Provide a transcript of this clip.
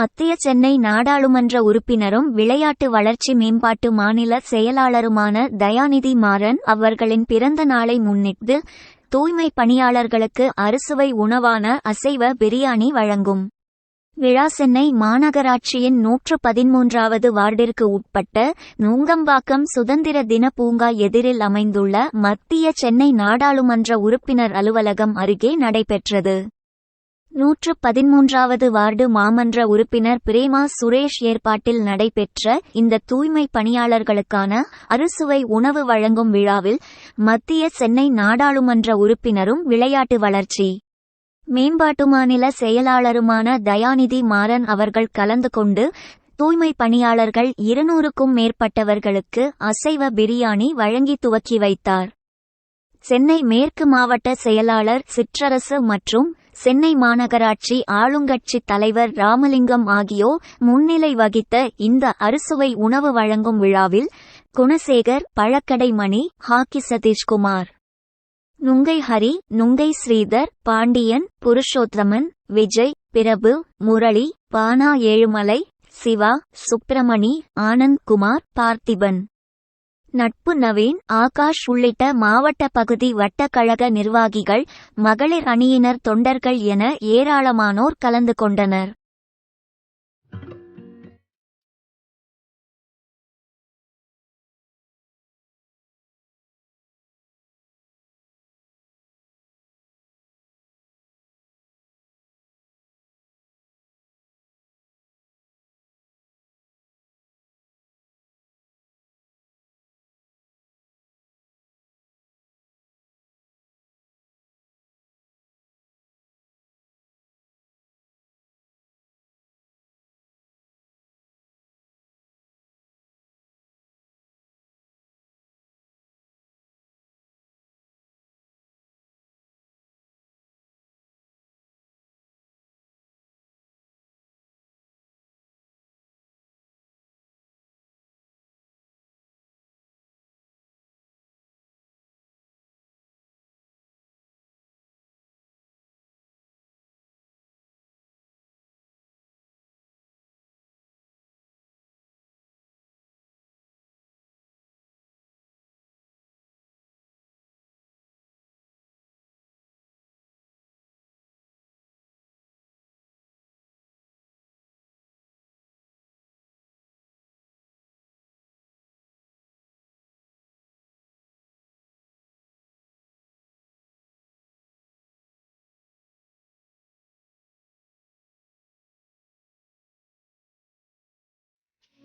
மத்திய சென்னை நாடாளுமன்ற உறுப்பினரும் விளையாட்டு வளர்ச்சி மேம்பாட்டு மாநில செயலாளருமான தயாநிதி மாறன் அவர்களின் பிறந்த நாளை முன்னிட்டு தூய்மை பணியாளர்களுக்கு அறுசுவை உணவான அசைவ பிரியாணி வழங்கும். விழா சென்னை மாநகராட்சியின் நூற்று பதிமூன்றாவது வார்டிற்கு உட்பட்ட நுங்கம்பாக்கம் சுதந்திர தின பூங்கா எதிரில் அமைந்துள்ள மத்திய சென்னை நாடாளுமன்ற உறுப்பினர் அலுவலகம் அருகே நடைபெற்றது. நூற்று பதிமூன்றாவது வார்டு மாமன்ற உறுப்பினர் பிரேமா சுரேஷ் ஏற்பாட்டில் நடைபெற்ற இந்த தூய்மை பணியாளர்களுக்கான அறுசுவை உணவு வழங்கும் விழாவில் மத்திய சென்னை நாடாளுமன்ற உறுப்பினரும் விளையாட்டு வளர்ச்சி மேம்பாட்டு மாநில செயலாளருமான தயாநிதி மாறன் அவர்கள் கலந்து கொண்டு தூய்மை பணியாளர்கள் இருநூறுக்கும் மேற்பட்டவர்களுக்கு அசைவ பிரியாணி வழங்கி துவக்கி வைத்தார். சென்னை மேற்கு மாவட்ட செயலாளர் சிற்றரசு மற்றும் சென்னை மாநகராட்சி ஆளுங்கட்சி தலைவர் ராமலிங்கம் ஆகியோர் முன்னிலை வகித்த இந்த அறுசுவை உணவு வழங்கும் விழாவில் குணசேகர் பழக்கடை மணி ஹாக்கி சதீஷ்குமார் நுங்கை ஹரி நுங்கை ஸ்ரீதர் பாண்டியன் புருஷோத்தமன் விஜய் பிரபு முரளி பானா ஏழுமலை சிவா சுப்பிரமணி ஆனந்த் குமார் பார்த்திபன். நட்பு நவீன் ஆகாஷ் உள்ளிட்ட மாவட்ட பகுதி வட்டக்கழக நிர்வாகிகள் மகளிர் அணியினர் தொண்டர்கள் என ஏராளமானோர் கலந்து கொண்டனர்.